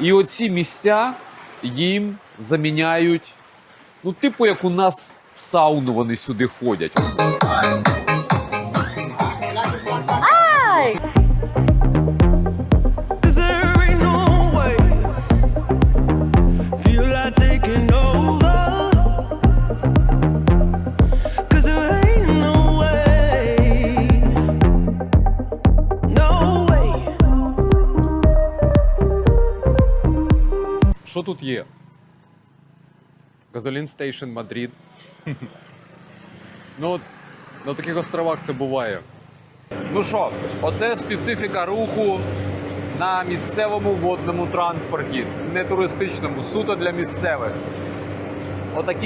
І оці місця їм заміняють. Ну, типу, як у нас в сауну вони сюди ходять. Ай! There ain't no way. Feel like taking over. Що тут є? Газолін Стейшн Мадрид. ну, от на таких островах це буває. Ну що, оце специфіка руху на місцевому водному транспорті, не туристичному, суто для місцевих. Отакі